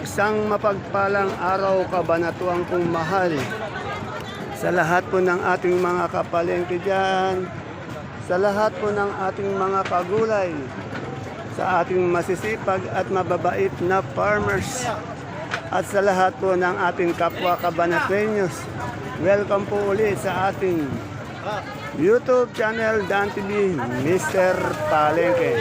Isang mapagpalang araw kabanatuang kong mahal sa lahat po ng ating mga kapalengke dyan, sa lahat po ng ating mga kagulay, sa ating masisipag at mababait na farmers, at sa lahat po ng ating kapwa kabanatuenyos. Welcome po ulit sa ating YouTube channel Dan TV, Mr. Palengke.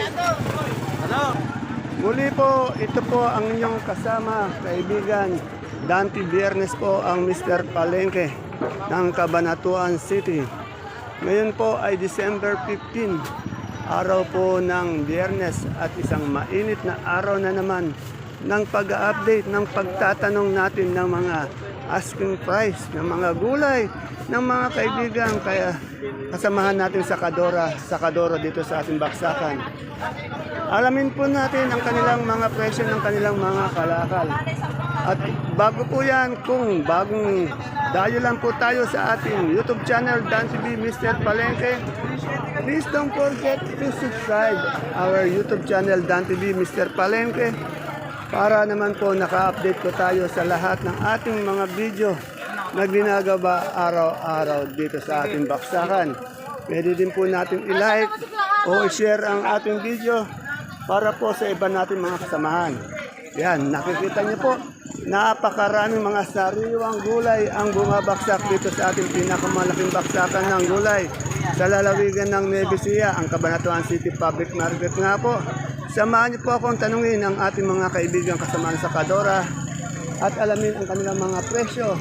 Muli po, ito po ang inyong kasama, kaibigan. Dante Biernes po ang Mr. Palengke ng Cabanatuan City. Ngayon po ay December 15, araw po ng Biyernes at isang mainit na araw na naman ng pag-update, ng pagtatanong natin ng mga asking price, ng mga gulay, ng mga kaibigan. Kaya kasamahan natin sa Kadora, sa Kadora dito sa ating baksakan. Alamin po natin ang kanilang mga presyo ng kanilang mga kalakal. At bago po yan, kung bagong dayo lang po tayo sa ating YouTube channel, Dan TV Mr. Palengke, please don't forget to subscribe our YouTube channel, Dan TV Mr. Palengke, para naman po naka-update po tayo sa lahat ng ating mga video na ginagawa araw-araw dito sa ating baksakan. Pwede din po natin i-like o i-share ang ating video para po sa iba natin mga kasamahan. Yan, nakikita niyo po, napakaraming mga sariwang gulay ang bumabaksak dito sa ating pinakamalaking baksakan ng gulay sa lalawigan ng Nevesia, ang Cabanatuan City Public Market nga po. Samahan niyo po akong tanungin ang ating mga kaibigan kasamahan sa Kadora at alamin ang kanilang mga presyo.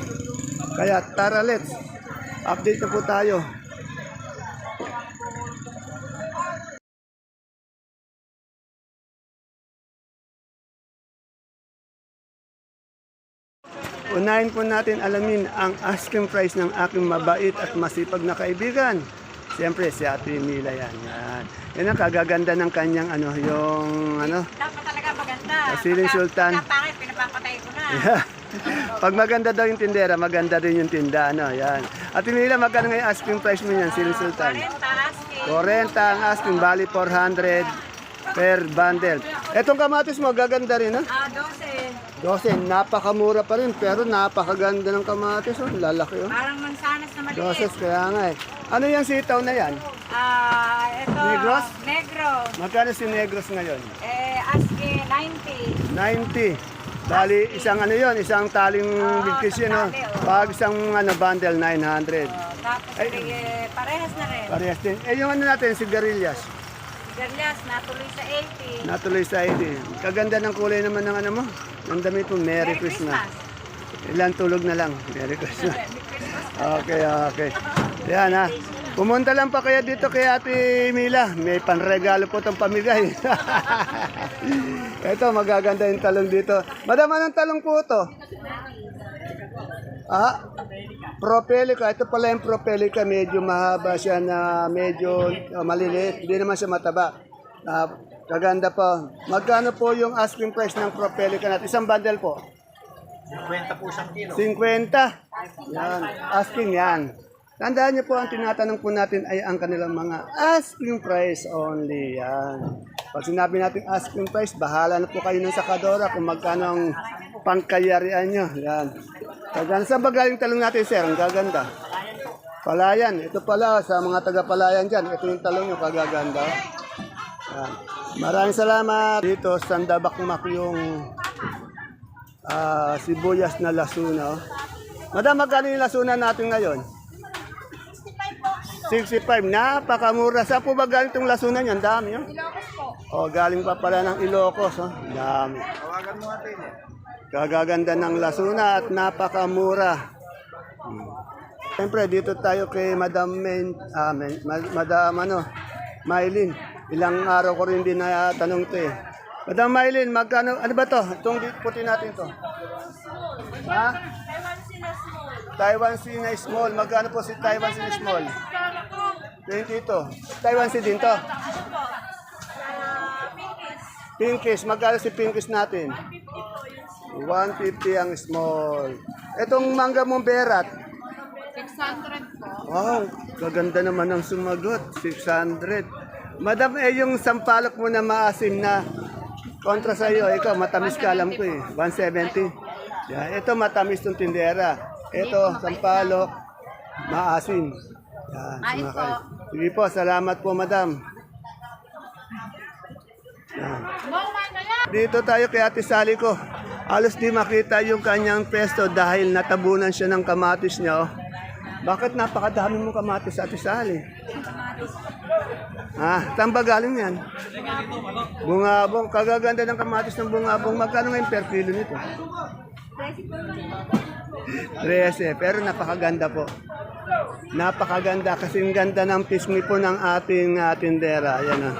Kaya tara let's, update na po tayo. Unahin po natin alamin ang asking price ng aking mabait at masipag na kaibigan. Siyempre, si Ate Mila yan. Yan, yan ang kagaganda ng kanyang ano, yung ano, Dapat talaga maganda. Siling Sultan. Pagka pangit, pinapapatay ko na. Pag maganda daw yung tindera, maganda rin yung tinda. Ano, yan. Ate Mila, magkano ngayon asking price mo yan, Siling Sultan? 40 asking. 40 ang asking, bali 400 per bundle. Etong kamatis mo, gaganda rin, ha? Ah, 12. 12, napakamura pa rin, pero napakaganda ng kamatis, oh. lalaki, oh. Parang mansanas na maliit. 12, kaya nga eh. Ano yung sitaw na yan? Ah, ito. Negros? Negro. Magkano si Negros ngayon? Eh, asking 90. 90. Bali, isang ano yon, isang taling bigkis yun, tali, oh. Pag isang ano, bundle, 900. Oh, tapos Ay. eh, parehas na rin. Parehas din. Eh, yung ano natin, sigarilyas, Sigarilyas, natuloy sa 80. natuloy sa ID. Kaganda ng kulay naman ng ano mo. Ang damit mo, Merry, Christmas. Ilan tulog na lang. Merry Christmas. Christmas. Okay, okay. Yan ha. Pumunta lang pa kaya dito kay Ate Mila. May panregalo po itong pamigay. Ito, magaganda yung talong dito. Madam, anong talong po ito? Ah, propelica. Ito pala yung propelica. Medyo mahaba siya na medyo uh, maliliit. Hindi naman siya mataba. Ah, kaganda po. Magkano po yung asking price ng propelica natin? Isang bundle po. 50 po isang kilo. 50. Yan. Asking yan. Tandaan niyo po, ang tinatanong po natin ay ang kanilang mga asking price only. Yan. Pag sinabi natin asking price, bahala na po kayo ng sakadora kung magkano ang pangkayarian nyo. Yan. Kaganda. Saan ba galing talong natin, sir? Ang gaganda. Palayan. Ito pala, sa mga taga-palayan dyan, ito yung talong nyo, kagaganda. Yan. Maraming salamat. Dito, Sandabak Mak yung ah, sibuyas na lasuna. oh. Madam, magkano yung lasuna natin ngayon? 65 Napakamura. Saan po ba galing itong lasuna niyan? Dami, oh. Ilocos po. Oh, galing pa pala ng Ilocos, oh. Dami. Kagaganda ng lasuna at napakamura. Hmm. Siyempre, dito tayo kay Madam Men, ah, Men- Ma- Madam ano, Maylin. Ilang araw ko rin din na tanong to eh. Madam Maylin, magkano, ano ba to? Itong puti natin to. Ha? Taiwan Sina Small. Magkano po si Taiwan Sina Small? 22. Taiwan Sea din to. Pinkish, magkano si Pinkish natin? 150 ang small. Itong mangga mong berat. 600 po. Wow, gaganda naman ang sumagot. 600. Madam, eh yung sampalok mo na maasim na Kontra sa iyo, ikaw matamis ka alam ko eh. 170. Yan, ito matamis tong tindera. Ito, sampalok, maasim. Yan, sumakay. Sige po, salamat po madam. Yan. Dito tayo kay Ate Sally ko. Alos di makita yung kanyang pesto dahil natabunan siya ng kamatis niya. Oh. Bakit napakadami mong kamatis, Ate Sally? Ah, saan ba galing yan? Bungabong. Kagaganda ng kamatis ng bungabong. Magkano ngayon per kilo nito? 13. Pero napakaganda po. Napakaganda kasi ang ganda ng pisngi po ng ating uh, tindera. Ayan na.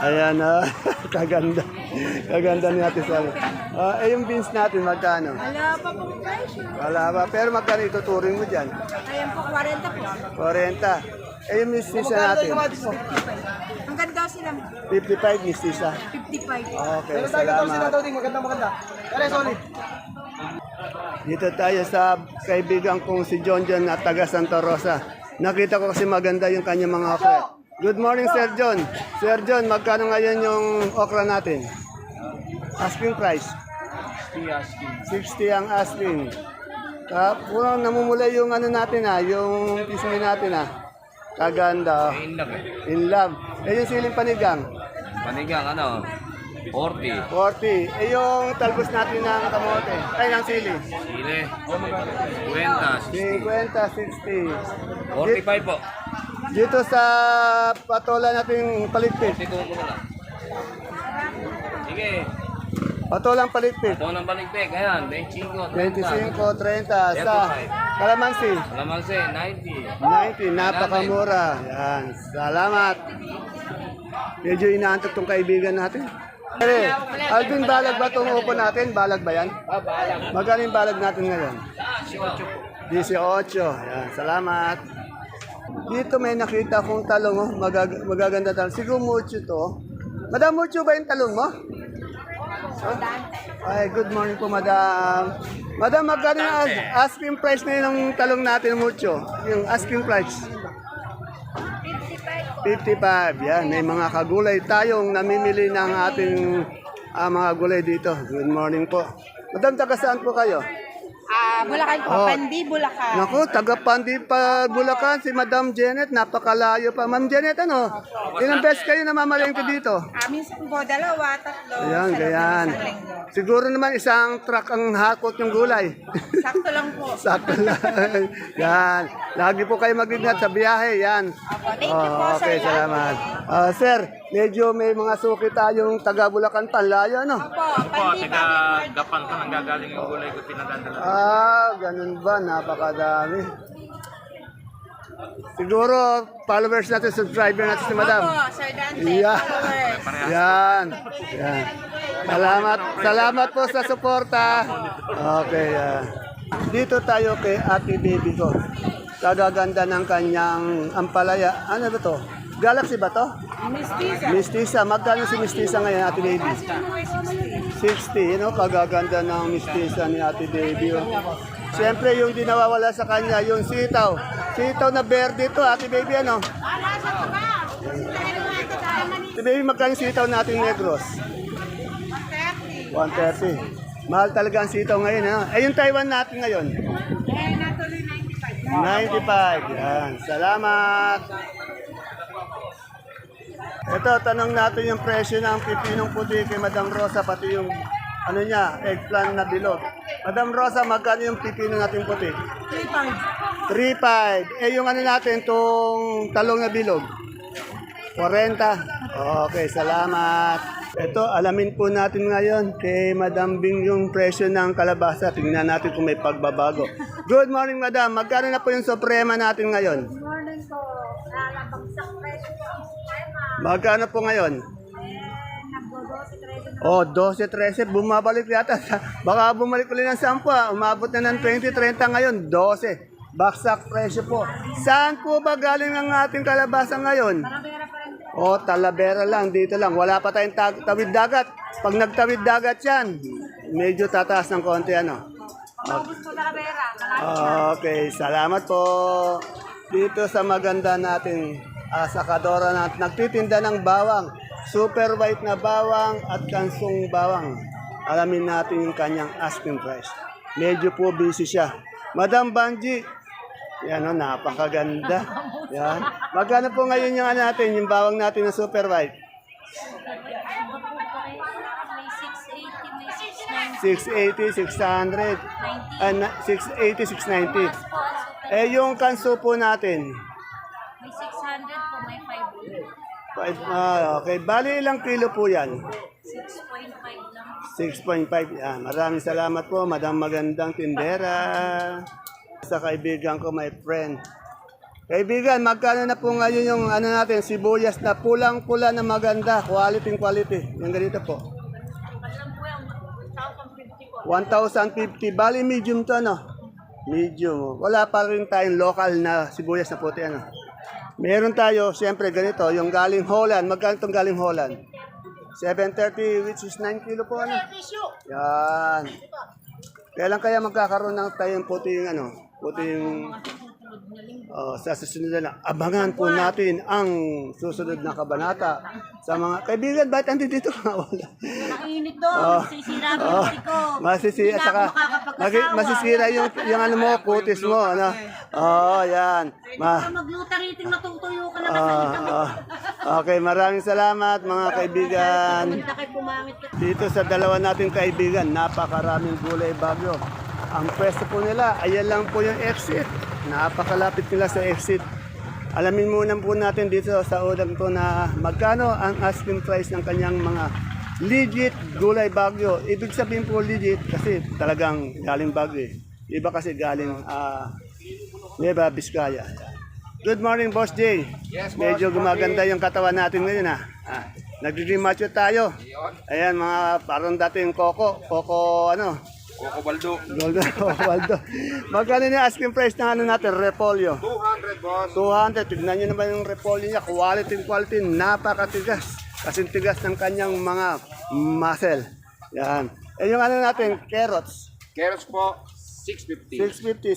Ayan na. Kaganda. Kaganda ni Ate Sally. Ah, eh yung beans natin magkano? Wala pa pong presyo. Wala ba? Pero magkano ituturing mo dyan? Ayan po, 40 po. 40. Eh yung mistisa natin? Ang ganda sila, 55 mistisa. 55. Okay, salamat. maganda maganda. Pare, solid. Dito tayo sa kaibigan kong si John John na taga Santa Rosa. Nakita ko kasi maganda yung kanyang mga okra. Good morning, Sir John. Sir John, magkano ngayon yung okra natin? Asking price? 60 ang asking. Ah, puro namumula yung ano natin ah, yung pisngi natin ah. Kaganda. oh. In love eh. In love. Eh yung siling panigang? Panigang ano, 40. 40. Eh yung talbos natin ng kamote. Ay, ng sili. Chile, 50. 50, 60. 45 po. Dito sa patola nating paligpit. 42 ko na lang. Sige. Patolang paligpit. Ito ng baligpek. Ayan, 25. 25, 30 sa Kalamansi. Kalamansi, 90. 90, napakamura. Yan. Salamat. Medyo inaantok tong kaibigan natin. Pare, Alvin, balag ba itong upo natin? Balag ba yan? Ah. Magkano yung balag natin ngayon? 18 po. 18. Yan, salamat. Dito may nakita kong talong, oh. Magag- magaganda talong. Siguro mucho to. Madam, mucho ba yung talong mo? Ay, good morning po, madam. Madam, magkano as- asking price na ng talong natin, mucho? Yung asking price? 55. Yan, may mga kagulay tayong namimili ng ating ah, mga gulay dito. Good morning po. Madam, taga saan po kayo? Ah, Bulacan po. Oh. Pandi, Bulacan. Naku, taga Pandi pa Bulacan, si Madam Janet, napakalayo pa. Ma'am Janet, ano? Ilang beses kayo namamalengke dito? Ah, minsan po, dalawa, tatlo. Ayan, sa loob ng ganyan. isang linggo. Siguro naman isang truck ang hakot yung gulay. Sakto lang po. Sakto lang. yan. Lagi po kayo mag-ingat sa biyahe. Yan. Thank you po, Oh, okay, sir. salamat. Ah, sir, medyo may mga suki tayong taga Bulacan panlayo, ano? Opo, Pandi, taga Gapan ka nanggagaling yung gulay ko pinagdadala. Ah, ganun ba? Napakadami. Siguro, followers natin, subscriber natin si Madam. Opo, Sir Dante, Yeah. followers. Yan. Yan. Salamat. Salamat po sa suporta. Okay. yan. Dito tayo kay Ate Baby ko. Kagaganda ng kanyang ampalaya. Ano ba to? Galaxy ba to? Mestiza. Mistisa. Magkano si Mistisa ngayon, Ate Baby? 60. You know, kagaganda ng Mistisa ni Ate Baby. Oh. Siyempre, yung di nawawala sa kanya, yung sitaw. Sitaw na verde to, Ate Baby, ano? Ate Baby, magkano sitaw natin negros? 130. Mahal talaga ang sitaw ngayon. Ha? Eh, yung Taiwan natin ngayon? 95. Yan. Salamat. Ito, tanong natin yung presyo ng pipinong puti kay Madam Rosa, pati yung ano niya, eggplant na bilog. Madam Rosa, magkano yung pipino natin puti? 3.5. 3.5. Eh, yung ano natin, tong talong na bilog? 40. Okay, salamat. Ito, alamin po natin ngayon kay Madam Bing yung presyo ng kalabasa. Tingnan natin kung may pagbabago. Good morning, Madam. Magkano na po yung suprema natin ngayon? Morning po. Lalabagsak presyo po ang sistema. Magkano po ngayon? Oh, 12, 13. Bumabalik yata. Baka bumalik ulit ng 10. ah. Umabot na ng 20, 30 ngayon. 12. Baksak presyo po. Saan po ba galing ang ating kalabasa ngayon? O, Talavera lang, dito lang. Wala pa tayong tag- tawid dagat. Pag nagtawid dagat yan, medyo tataas ng konti, ano? Malaki. Okay, salamat po. Dito sa maganda nating ah, sakadora na nagtitinda ng bawang. super white na bawang at kansong bawang. Alamin natin yung kanyang asking price. Medyo po busy siya. Madam Banji, yan o, napakaganda. Yan. Magkano po ngayon yung ano natin, yung bawang natin na super white? May 680, may 690. 680, 600, and 680, 690. Eh, yung kanso po natin, May 600 po, may 500. Five, ah, okay. Bali, ilang kilo po yan? 6.5 lang. 6.5. Yan. Maraming salamat po, Madam Magandang Tindera. Sa kaibigan ko, my friend. Kaibigan, magkano na po ngayon yung ano natin, sibuyas na pulang-pula na maganda, quality quality. Yung ganito po. Alam po yan, 1,050 po. 1,050. Bali, medium to, ano? Medium. Wala pa rin tayong local na sibuyas na puti, ano? Meron tayo, siyempre, ganito, yung galing Holland. Magkano itong galing Holland? 730, which is 9 kilo po, ano? Yan. Kailan kaya magkakaroon ng tayong puting, ano? Puting... Oh, sa susunod na abangan po natin ang susunod na kabanata sa mga kaibigan. Ba't andito dito? Wala. Mainit to, Oh. sisira Oh, ko. masisira saka magi- masisira yung yung ano mo, kutis mo, ano. Oh, yan. Ma Magluta riting natutuyo ka na ah, kasalita mo. ah. okay, maraming salamat mga kaibigan. Hindi kayo pumangit ka. Dito sa dalawa nating kaibigan, napakaraming gulay bagyo. Ang pwesto po nila, ayan lang po yung exit. Napakalapit nila sa exit. Alamin muna po natin dito sa udang to na magkano ang asking price ng kanyang mga legit gulay bagyo. Ibig sabihin po legit kasi talagang galing bagyo eh. Iba kasi galing ah Nueva Vizcaya. Good morning, Boss Jay. Yes, boss. Medyo gumaganda yung katawan natin ngayon ha. Ah, Nagre-macho tayo. Ayan mga parang dating Coco. Coco ano? Coco Baldo. Goldo Waldo. Magkano na asking price ng ano natin? Repolyo. 200 boss. 200. Tignan nyo naman yung repolyo niya. Quality quality. Napakatigas. Kasing tigas ng kanyang mga muscle. Yan. Eh yung ano natin, carrots. Carrots po, 650.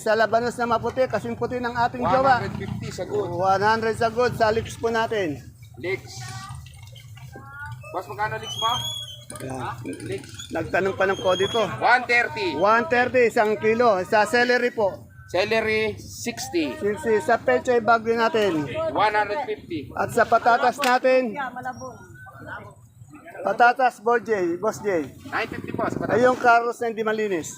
650. Sa labanos na maputi, kasing puti ng ating jowa. 150 sa good. 100 sa good. Sa lips po natin. Leeks. Boss, magkano leeks mo? Yan. Leeks. Nagtanong pa ng kodi ko. 130. 130 isang kilo. Sa celery po. Celery, 60. 60. Sa pechay bagyo natin. 150. At sa patatas natin. Patatas, Boss J. Boss J. 950 boss. Ay yung carros na hindi malinis.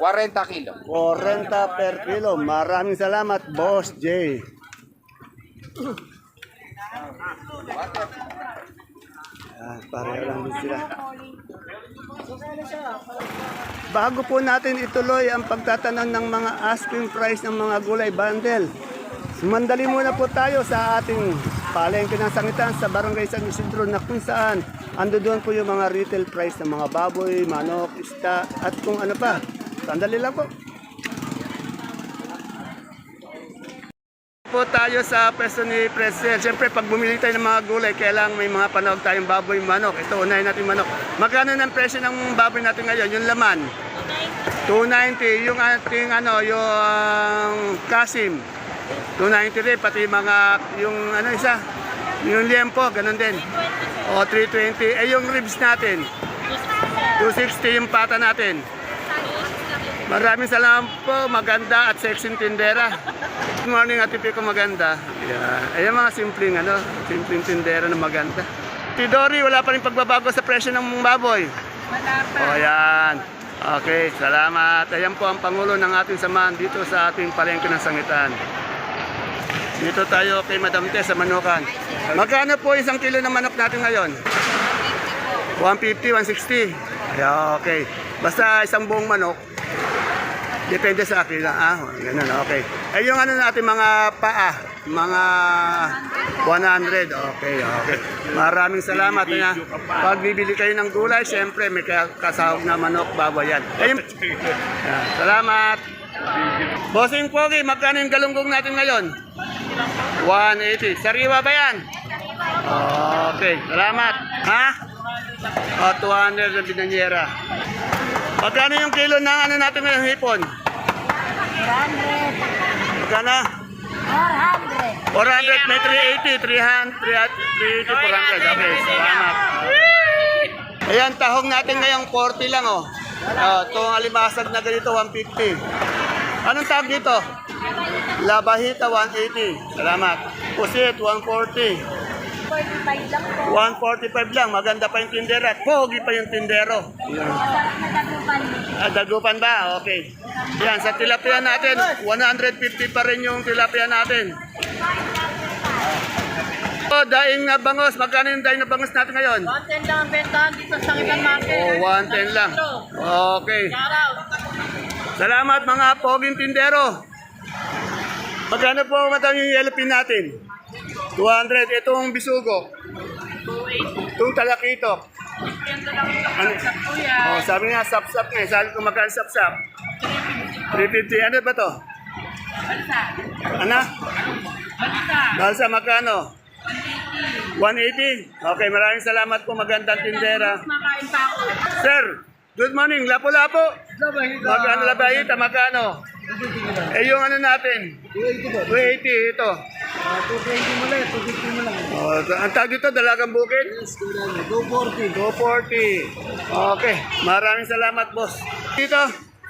40 kilo. 40 per kilo. Maraming salamat, Boss J. Ah, pareho lang din sila. Bago po natin ituloy ang pagtatanong ng mga asking price ng mga gulay bundle, sumandali muna po tayo sa ating palengke ng sangitan sa Barangay San Isidro na kung saan ando doon po yung mga retail price ng mga baboy, manok, isda at kung ano pa. Sandali lang po. po tayo sa pwesto ni President. Siyempre, pag bumili tayo ng mga gulay, kailangan may mga panahog tayong baboy, manok. Ito, unahin natin manok. Magkano ng presyo ng baboy natin ngayon? Yung laman? 290. Yung ating ano, yung kasim. 290 rin. Pati mga, yung ano isa? Yung liempo, ganun din. O, 320. Eh, yung ribs natin? 260 yung pata natin. Maraming salamat po, maganda at sexy tindera. Good morning, Ate Pico, maganda. Yeah. Ayan mga simpleng, ano, simpleng tindera na maganda. Tidori, wala pa rin pagbabago sa presyo ng baboy. Wala pa. O yan. Okay, salamat. Ayan po ang Pangulo ng ating samahan dito sa ating palengke ng sangitan. Dito tayo kay Madam Tess sa Manukan. Magkano po isang kilo ng manok natin ngayon? 150, 160. Yeah, okay. Basta isang buong manok. Depende sa akin lang. Ah, ganun, okay. Eh, yung ano natin, mga paa, mga 100. Okay, okay. Maraming salamat. Na. Pag bibili kayo ng gulay, siyempre may ka- kasahog na manok, baboy yan. Eh, yung- Ah, salamat. Bossing Pogi, magkano yung galunggong natin ngayon? 180. Sariwa ba yan? Okay, salamat. Ha? O, 200 na binanyera. Magkano yung kilo ng ano natin ngayon hipon? 400. Magkano? 400. 400, may 380, 300, 380, 400. Okay, salamat. Ayan, tahong natin ngayong 40 lang, oh. Uh, itong alimasag na ganito, 150. Anong tawag dito? Labahita, 180. Salamat. Pusit, 140. 45 lang po. 145 lang. Maganda pa yung tindera. Pogi pa yung tindero. Yan. Ah, dagupan ba? Okay. Yan, sa tilapia natin, 150 pa rin yung tilapia natin. Oh, daing na bangos. Magkano yung daing na bangos natin ngayon? 110 lang ang bentahan dito sa Kitan Market. Oh, 110 lang. Okay. Salamat mga poging tindero. Magkano po madam yung yellow pin natin? 200. Itong bisugo. 280. Itong talakitok. Ano? Oh, sabi nga, sap-sap nga. Sabi ko magkano sap-sap? 350. Ano ba to? Ano? Balsa, magkano? 180. Okay, maraming salamat po. Magandang tindera. Sir, good morning. Lapo-lapo. Magkano labahita? Magkano? Eh, yung ano natin? 280 ito. 220 mo lang, 250 mo lang. Oh, ang tag dito, dalagang bukid? Go 40. 240. Okay, maraming salamat, boss. Dito,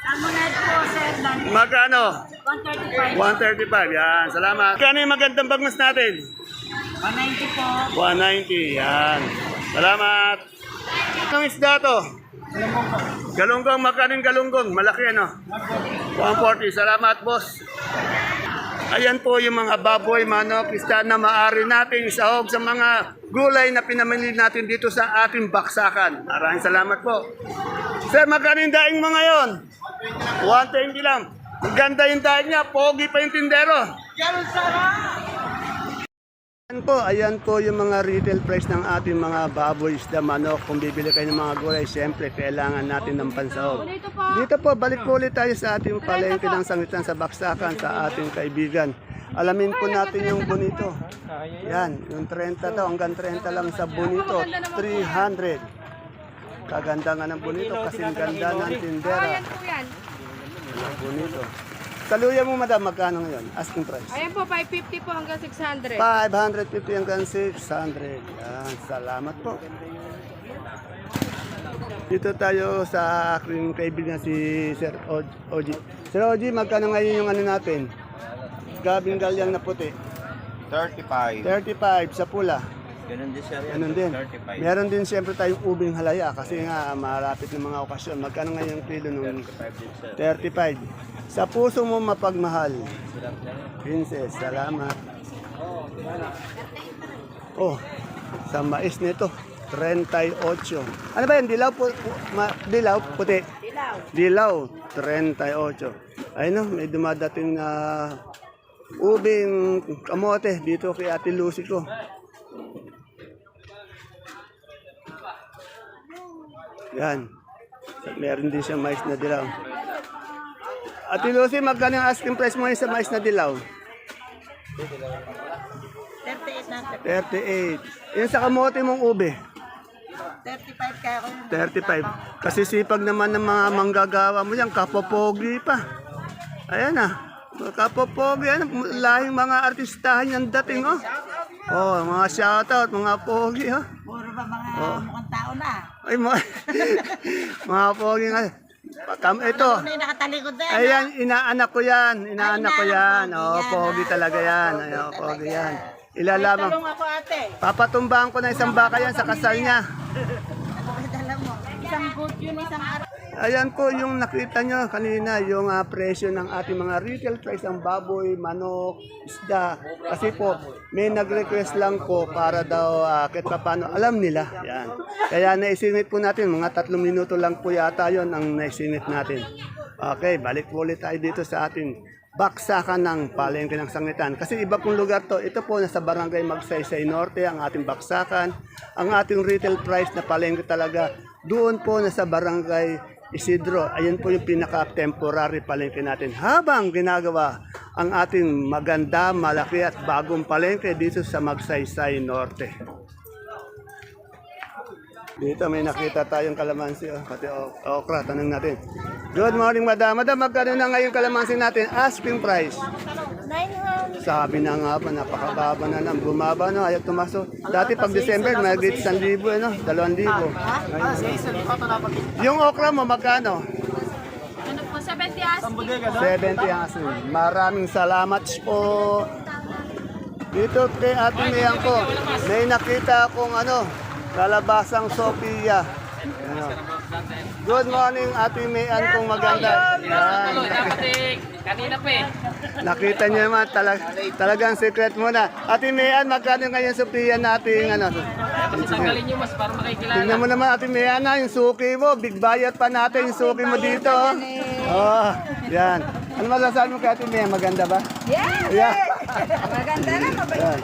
Salmonid po, sir. Magkano? 135. 135. Yan, salamat. Magkano yung magandang bagmas natin? 190 po. 190. Yan. Salamat. Anong isda to? Galunggong, magkano yung galunggong? Malaki ano? 140. Salamat, boss. Ayan po yung mga baboy, manok, isda na maaari natin isahog sa mga gulay na pinamili natin dito sa ating baksakan. Maraming salamat po. Sir, magkano yung daing mo ngayon? 120 lang. Ang ganda yung daing niya, pogi pa yung tindero. Ayan po, ayan po yung mga retail price ng ating mga baboy, isda, manok. Kung bibili kayo ng mga gulay, siyempre kailangan natin ng pansahog. Dito po, balik po ulit tayo sa ating palengke ng sangitan sa Baksakan, sa ating kaibigan. Alamin po natin yung bonito. Yan, yung 30 to, hanggang 30 lang sa bonito, 300. Kaganda nga ng bonito kasi ganda ng tindera. Ang bonito. Saluya mo madam, magkano ngayon? Asking price. Ayan po, 550 po hanggang 600. 550 hanggang 600. Yan, salamat po. Dito tayo sa aking kaibigan si Sir Oji. Sir Oji, magkano ngayon yung ano natin? Gabing galyang na puti. 35. 35 sa pula. Ganun din siya. Ganun din. Meron din siyempre tayong ubing halaya kasi nga malapit ng mga okasyon. Magkano ngayon yung kilo nung 35. Sa puso mo mapagmahal. Princess, salamat. Oh, sa mais nito, 38. Ano ba yan? Dilaw, pu, pu- ma, dilaw puti? Dilaw. Dilaw, 38. Ayun no, may dumadating na ubing kamote dito kay Ate Lucy ko. Yan. Meron din siyang mais na dilaw. Ate Lucy, magkano yung asking price mo sa mais na dilaw? 38 na. 38. Yung sa kamote mong ube? 35 kaya ko yun. 35. Kasi sipag naman ng mga manggagawa mo yan, kapopogi pa. Ayan ah. Kapopogi, yan. Lahing mga artistahan yung dating, oh. Oh, mga shoutout, mga pogi, oh. Puro ba mga mukhang tao na? Ay, mga, mga pogi nga. Kam, ito. Ano yung nakatalikod na yan? Ayan, inaanak ko yan. Inaanak ko yan. Ay, Oh, pogi talaga yan. Ay, oh, pogi yan. Ilalamang. Talong ako ate. Papatumbahan ko na isang baka yan sa kasal niya. Dala mo. Isang good yun, isang araw. Ayan po yung nakita nyo kanina, yung ah, presyo ng ating mga retail price ng baboy, manok, isda. Kasi po, may nag-request lang po para daw uh, kahit paano alam nila. Yan. Kaya naisingit po natin, mga tatlong minuto lang po yata yon ang naisingit natin. Okay, balik po ulit tayo dito sa ating baksakan ng palengke ng sangitan. Kasi iba pong lugar to. Ito po nasa barangay Magsaysay Norte, ang ating baksakan. Ang ating retail price na palengke talaga, doon po nasa barangay Isidro. Ayan po yung pinaka-temporary palengke natin. Habang ginagawa ang ating maganda, malaki at bagong palengke dito sa Magsaysay Norte. Dito may nakita tayong kalamansi, oh, pati o- okra, tanong natin. Good morning, madam. Madam, magkano na ngayon kalamansi natin? Asking price. 90 Sabi na nga ba, napakababa na lang. Bumaba no, ayaw tumaso. Dati pag December, may 1,000, ano, 2,000. Yung okra mo, magkano? Ano po, 70 as? 70 ang asin. Maraming salamat po. Dito kay Ate Mayan ko, may nakita akong ano, kalabasang Sophia. Ano. Good morning, Ate Mayan kong maganda. Yan. Kanina pa eh. Nakita niyo naman, talag, talagang secret mo na. Ate Mayan, magkano ngayon Sophia natin? Ano? Tanggalin nyo mas para makikilala. Tingnan mo naman Ate Mayan na, yung suki mo. Big bayat pa natin yung suki mo dito. Oh, yan. Ano masasabi mo kay Ate Mayan? Maganda ba? Yes! Yeah. Maganda na, mabait Yan.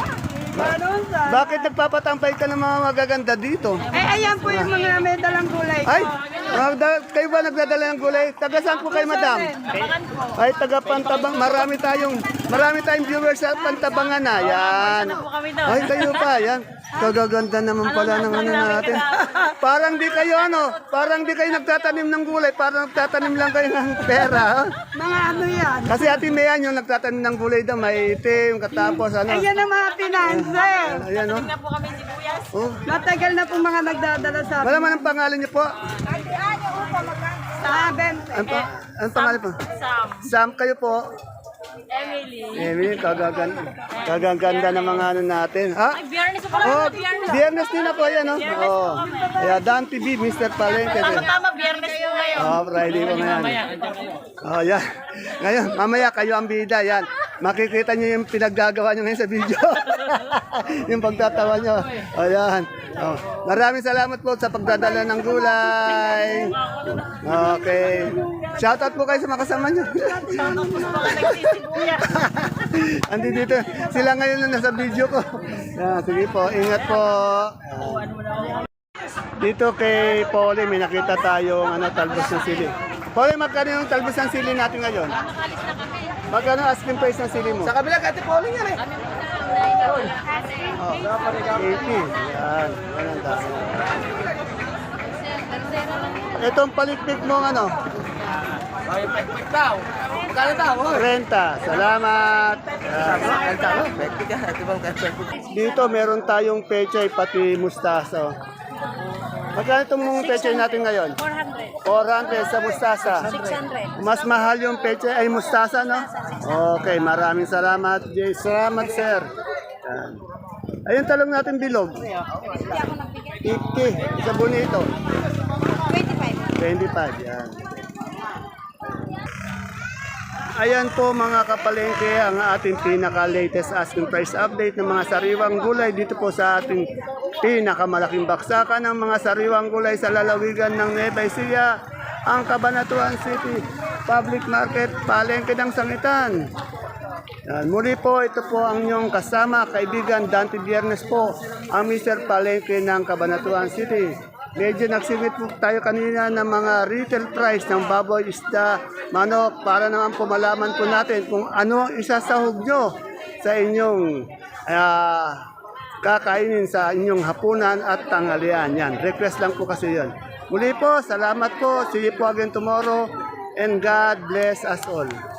Bakit nagpapatampay ka ng mga magaganda dito? Eh, ayan po yung mga may dalang gulay. Ay, magda- kayo ba nagdadala ng gulay? Taga saan po kayo, madam? Ay, taga Pantabang. Marami tayong, marami tayong viewers sa Pantabangan na. Yan. Ay, kayo pa. Yan. Kagaganda naman pala ng ano natin. Parang di kayo ano, parang di kayo nagtatanim ng gulay, parang nagtatanim lang kayo ng pera. Mga ano yan? Kasi ati Mayan yung nagtatanim ng gulay daw, may itim, katapos ano. Ayan ang mga pinanse. Ayan, no? po kami sibuyas. Oh. Matagal na po mga nagdadala sa Wala man ang pangalan niyo po. Ate Anya, upa, magkano? Saben. Ang, pa, ang pangalan po? Sam. Sam kayo po. Emily. Emily, kagaganda, kagaganda ng mga ano natin. Ha? Biyernes po Oh, biyernes din ako yan, no? Oh. Kaya Dan TV, Mr. Palengke. din. Tama, biyernes po ngayon. Oh, Friday po ngayon. Oh, yan. Ngayon, mamaya kayo ang bida, yan. Makikita niyo yung pinaggagawa niyo ngayon sa video. yung pagtatawa niyo. Oh, yan. Oh, maraming salamat po sa pagdadala ng gulay. Okay. Shoutout po kayo sa mga kasama niyo. Andi dito. Sila ngayon na nasa video ko. Yan, sige po. Ingat po. Dito kay Polly, may nakita tayong ano, talbos ng sili. Polly, magkano yung talbos ng sili natin ngayon? Magkano asking price ng sili mo? Sa kabila, kati Pauling yan eh. Oh, 80. Yan. Yan ang dami. Itong palikpik mo ano? Ay, pekpek daw. Magkano daw? Oh. Renta. Salamat. Dito meron tayong pechay pati mustasa. Magkano itong mong pechay natin ngayon? 400. 400 sa mustasa. 600. Mas mahal yung pechay ay mustasa, no? Okay, maraming salamat. Jay. Salamat, sir. Yan. Ayun talong natin bilog. 50. Sa bonito. 25. 25, yan. Ayan po mga kapalengke ang ating pinaka-latest asking price update ng mga sariwang gulay dito po sa ating pinakamalaking baksakan ng mga sariwang gulay sa lalawigan ng Nueva ang Cabanatuan City Public Market, Palengke ng Sangitan. Yan. Muli po, ito po ang inyong kasama, kaibigan Dante Biernes po, ang Mr. Palengke ng Cabanatuan City. Medyo nagsingit po tayo kanina ng mga retail price ng baboy, isda, manok, para naman po malaman po natin kung ano ang isasahog nyo sa inyong ah, kakainin sa inyong hapunan at tanghalian. Yan, request lang po kasi yan. Muli po, salamat po. See you po again tomorrow and God bless us all.